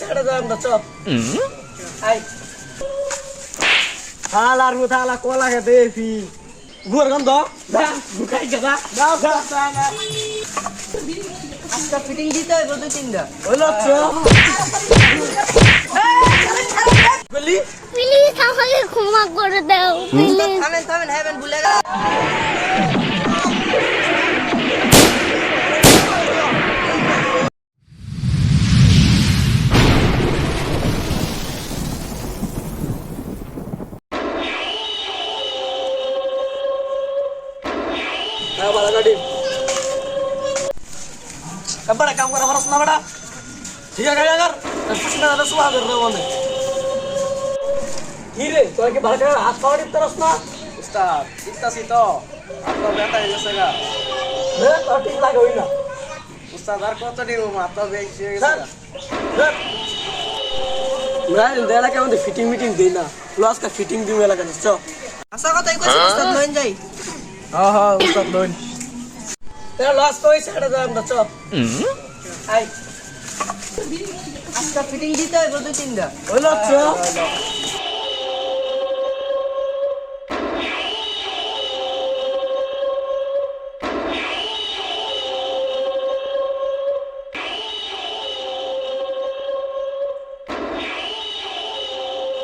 সাইডে যাই আমরা চল। আই হাল আর মুথা হালা কলা খেতে ফি গুয়ার গন্ধ। যা গুকাই গেদা যাও যা আজকে ফিটিং দিতে হইব দুই তিনটা। হইল চ বলি প্লিজ আমাকে ক্ষমা করে দাও প্লিজ থামেন থামেন হ্যাভেন ভুলে গেল बड़ा काम करा बरस ना बड़ा ठीक है गाड़ी अगर कुछ ना दस बार कर रहे वाले কি রে তোর কি ভালো হাত পাওয়া দিতে রস না উস্তাদ ইত্তাসি তো আপনার ব্যথা হয়ে গেছে গা রে তোর ঠিক লাগে হই না উস্তাদ আর কত নিব মাথা বেশি হয়ে স্যার গেছে গা। স্যার আমরা দেলা কেমন ফিটিং মিটিং দেই না লস কা ফিটিং দিও এলাকা চ আশা কথাই কইছি উস্তাদ লইন যাই হ্যাঁ হ্যাঁ উস্তাদ লোন তেরা লস ওই সাইডে যাই আমরা চ আই আজকে ফিটিং দিতে হইব দুই তিনটা। হইল চ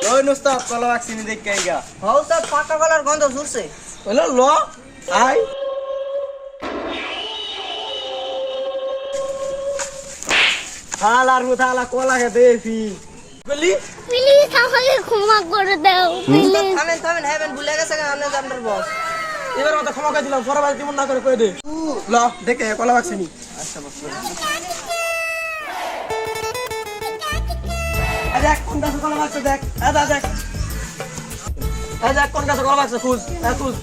লোন উস্তাদ কলা ভ্যাকসিন দেখে গা হও স্যার পাকা কলার গন্ধ ঝুরছে হইল ল আই হাল আর মুথা হালা কলা খেতে ফি বলি? প্লিজ আমাকে ক্ষমা করে দাও থামেন থামেন হ্যাভেন ভুলে গেছে গা আপনি জানবার বস। এবার মতো ক্ষমা করে দিলাম পরবার দিমন না করে কই দে। ল দেখে কলা বাক্সিনি আচ্ছা দেখ কোন গাছে কলা বাক্স দেখ। আদা দেখ দেখ। কোন গাছে কলা বাক্স খুঁজ হ্যাঁ খুঁজ।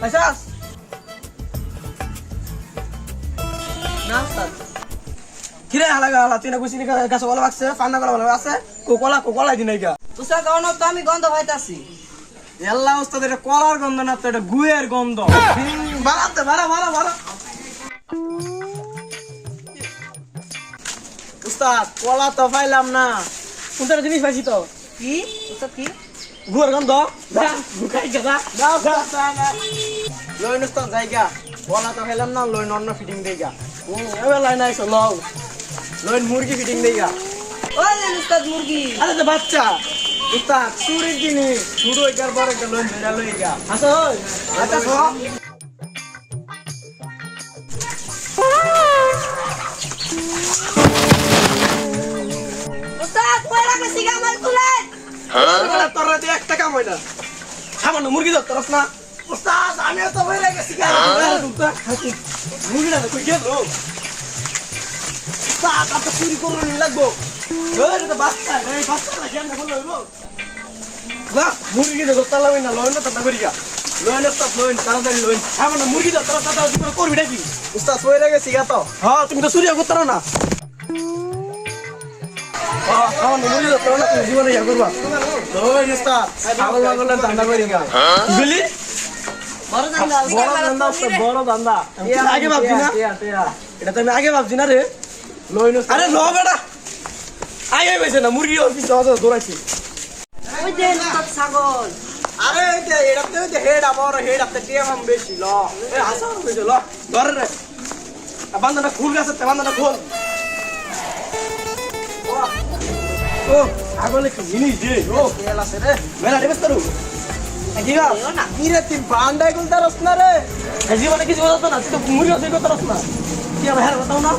পাইছাস না উস্তাদ কিরে হালা হালা তুই না গুছিনি গাছে কলা পান্না ভালো আছে দিন এইগা তো আমি গন্ধ পাইতাছি। এল্লা উস্তাদ এটা কলার গন্ধ না তো এটা গুয়ের গন্ধ। বাড়াতে বাড়া বাড়া বাড়া। উস্তাদ কলা তো পাইলাম না। কোনটা জিনিস পাইছি তো? কি? উস্তাদ কি? গুয়ের গন্ধ? যা গুকাই গেদা যাও যা। লইন উস্তাদ জায়গা কলা তো পাইলাম না লইন অন্য ফিটিং দেগা হুম এবার লাইন আইছো লও। লইন মুরগি ফিটিং দেগা ওই উস্তাদ মুরগি। আরে তো বাচ্চা। উস্তাদ চুরির জিনিস শুরু একবার বড় একটা লইন ধরে আচ্ছা সো উস্তাদ কই তোর রাতে একটা কাম হয় সামান্য মুরগি ধরতে না। ওস্তাদ আমিও তো বই রেখেছি মুরগিটা কই গেল? ওস্তাদ আপনি চুরি করুন লাগবো। এটা তো বাচ্চা এই বাচ্চা না কেন বলো হইবো না মুরগি তো ধরতে লাগবে না লইন না তো করিয়া ওস্তাদ লইন তাড়াতাড়ি মুরগি ধরতে পারস না তো করবি নাকি? উস্তাদ বই রেখেছি গা তো। হ্যাঁ তুমি তো চুরি করতে না। হ্যাঁ, মুরগি ধরতে পারো না তুমি জীবনে ইয়া করবা। লোন উস্তাদ ছাগল মাগল ধান্দা করি গা। বুঝলি বড় ধান্দা বড় ধান্দা আগে ভাবছি না। এটা তো আমি আগে ভাবছি না রে। আরে ল বেটা। আগে পেয়েছে না মুরগি ওর পিছনে অত দৌড়াইছি। ওই যে ছাগল। আরে এটা এটাতে ওই যে হেড আমার হেড আপনি টিএম আম বেশি ল। এ হাসা হয়েছে ল। ধরে রে। বান্দাটা খুল গেছে বান্দাটা খোল। ও আগলে কি জিনিস দে ও। আছে রে। মেলা మీరెత్తిన బాండాకులు ధర వస్తున్నారే జీవనకి జీవన మురి వసీ కొత్త వస్తున్నా क्या बाहर बताओ ना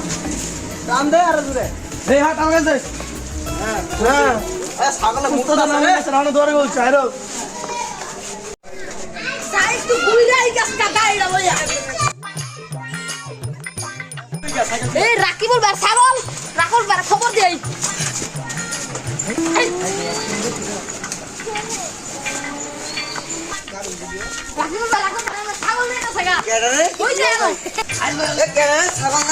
काम दे यार तुझे रे हां काम कैसे हां अरे सागल मुत्तो दाना रे सरानो दोरे बोल चाहे रो साइज तो भूल जाए कस का दाईड़ा भैया ए राकीबुल बार सागल राकुल बार खबर दे ছাগল নিয়ে গেছে গা কেডা রে ওই যে এখন। এ কেডা রে ছাগল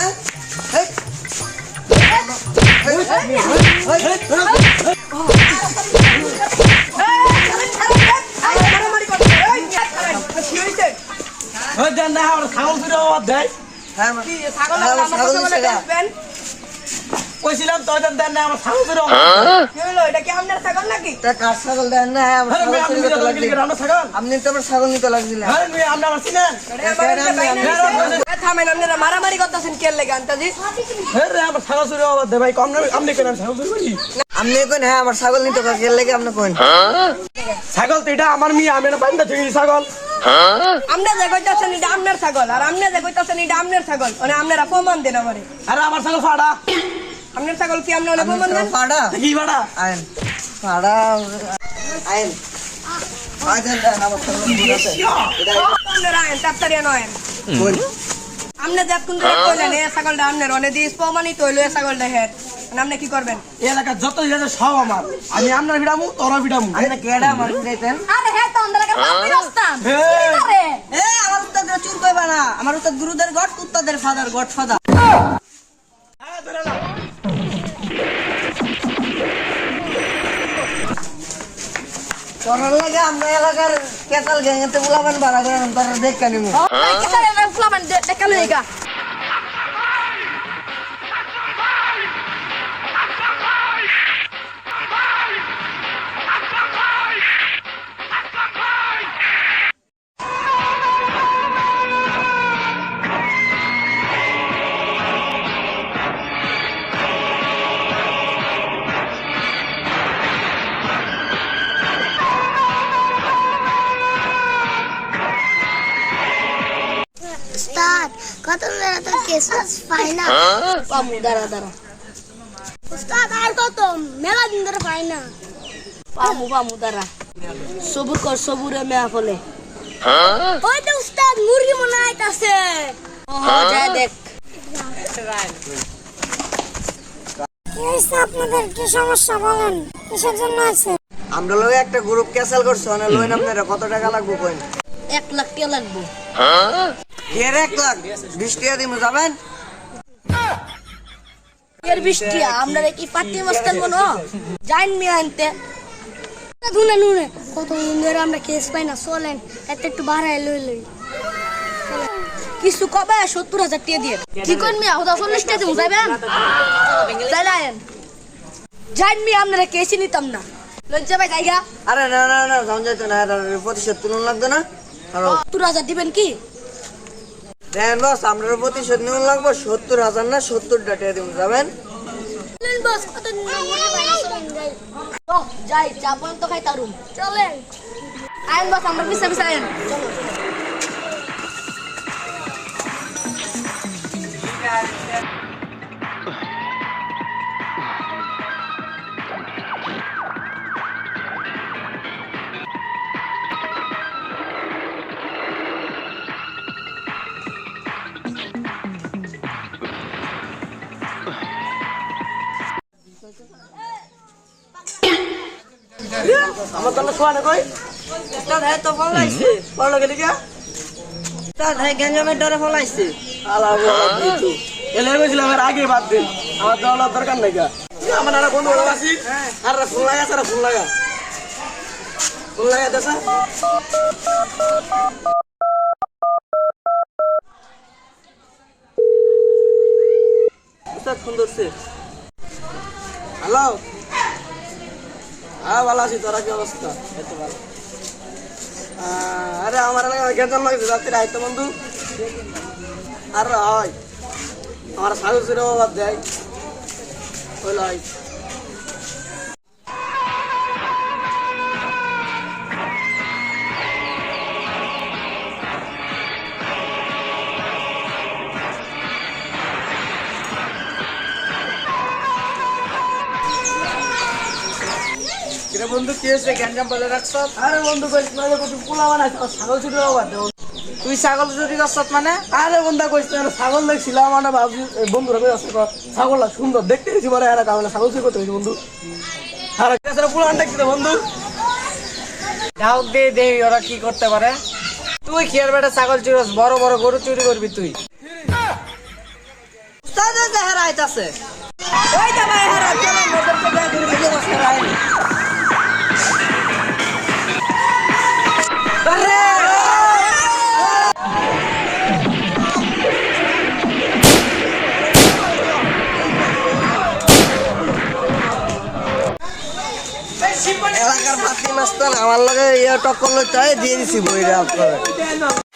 কইছিলাম তো দেন দেন না আমার ছাগল ছিল কি হলো এটা কি আপনার ছাগল নাকি? তা কার ছাগল দেন না হ্যাঁ আমার আপনি লাগলি। আমরা ছাগল? আপনি তো আমার ছাগল নিতে লাগছিলেন। আরে আপনি আমার চিনেন? থামেন আপনারা মারামারি করতেছেন কে লেগে আন্তাজি? হ্যাঁ আমার ছাগল চুরি হওয়ার দে ভাই কম না আপনি কেন ছাগল চুরি? করি আপনি কোন হ্যাঁ আমার ছাগল নিতে এর লেগে আপনি কোন? ছাগল তো এটা আমার মেয়ে আমি না বান্ধা থেকে ছাগল। আপনি যে কইতাছেন এটা আপনার ছাগল আর আপনি যে কইতাছেন এটা আপনার ছাগল। মানে আপনারা প্রমাণ দেন আমারে। আরে আমার ছাগল ফাড়া। আপনার ছাগল কি ওরে প্রমাণ দেন? পাড়া কি ফাড়া। আইন পাড়া আইন আমার আপনি যে কইলেন এ ছাগলটা আপনার অনে দিস প্রমাণিত হইল এ ছাগলটা মানে আপনি কি করবেন? এই এলাকা যত আছে সব আমার। আমি আপনার ভিড়ামু তোরা ভিড়ামু আপনি কেডা আমার আরে হ্যাঁ। তো আমরা বাপি রস্তাম এ আমার উস্তাদের চুর কইবা না। আমার উস্তাদ গুরুদের গড উস্তাদের ফাদার গড ফাদার করার লাগে আমরা এলাকার কেতাল গ্যাংতে বুলাবেন বাড়া করে তারা দেখতে নিমু। কেসারে ফুলাবান দেখাল এগা উস্তাদ মেরা পাই না পামু দাঁড়া দাঁড়া। উস্তাদ আর কত? মেলা দিন ধরে পাই না পামু পামু দাঁড়া। সবুর কর সবুরে মেয়া ফলে। ওই তো উস্তাদ মুরগি মনে আইতাছে ও যা দেখ। আপনাদের কি সমস্যা বলেন? কিসের জন্য আছে? আমরা লগে একটা গ্রুপ ক্যান্সেল করছ না লইন আপনারা। কত টাকা লাগবে কইন? এক লাখ টাকা লাগবো। এর এক লাখ বিশ টাকা দিমু যাবেন? এর বৃষ্টি আমরা কি পাতি মস্তান মনো জাইন মি আনতে। ধুনে নুনে কত দিন ধরে আমরা কেস পাই না চলেন এত একটু বাড়াই লই লই। কিছু কবে? সত্তর হাজার টাকা দিয়ে। কি করবি আহুদা চল্লিশ টাকা দিব যাবেন তাইলে জাইন মি আপনারা কেসি নিতাম না। লজ্জা ভাই জায়গা আরে না না না যাও যাইতো না প্রতিশোধ তুলন লাগবে না। সত্তর হাজার দিবেন কি? দেন বস আপনার প্রতিশোধ নিউন লাগবো সত্তর হাজার না সত্তর টাকা দিন যাবেন যাই তো খাই তারুম চলেন। আইন বস আমরা পিছা পিছা আইন চলো। আমার তাহলে শোয়া না কই? উস্তাদ হ্যাঁ তো ফলাইছে পড়ল গেলি কে উস্তাদ হ্যাঁ গ্যাঞ্জামের ডরে ফলাইছে আলা এলে গেছিলাম এর আগে বাদ দিন আমার দেওয়ার দরকার নাই গা। আমার আর বন্ধু বড় আছি। আর ফোন লাগা স্যার ফোন লাগা ফোন লাগা দেশা উস্তাদ ফোন ধরছে। হ্যালো? হ্যাঁ ভালো আছি। তোরা কি অবস্থা? এত ভালো। আরে আমার এলাকায় গেঞ্জাম লাগছে রাত্রে আইতো বন্ধু। আর হয় আমার ছিল বাদ দেয়। ওই লাই বন্ধু কি হয়েছে? গ্যাঞ্জাম বলে রাখছ? আরে বন্ধু কইস না কত পোলা বানাইছে ছাগল ছিল বাদ দে তুই ছাগল চুরি করছ মানে? আরে বন্ধা কইস না ছাগল দেখছিলাম আমার ভাবছি বন্ধুরা কই আছে ছাগলটা সুন্দর দেখতে গেছি বড় এরা কামলা ছাগল চুরি করতে গেছি বন্ধু। আর কেসরা পুরান দেখছি বন্ধু। যাও দে দে ওরা কি করতে পারে? তুই খেয়ার বেটা ছাগল চুরি বড় বড় গরু চুরি করবি তুই? উস্তাদ ওই আইতাছে ওই তো ভাই হারা ওদেরকে বের করে দিয়ে বসতে এলাকার পাতি মাস্তান আমার লগে ইয়ে টক করলে চাই দিয়ে দিছি বইটা আপনার।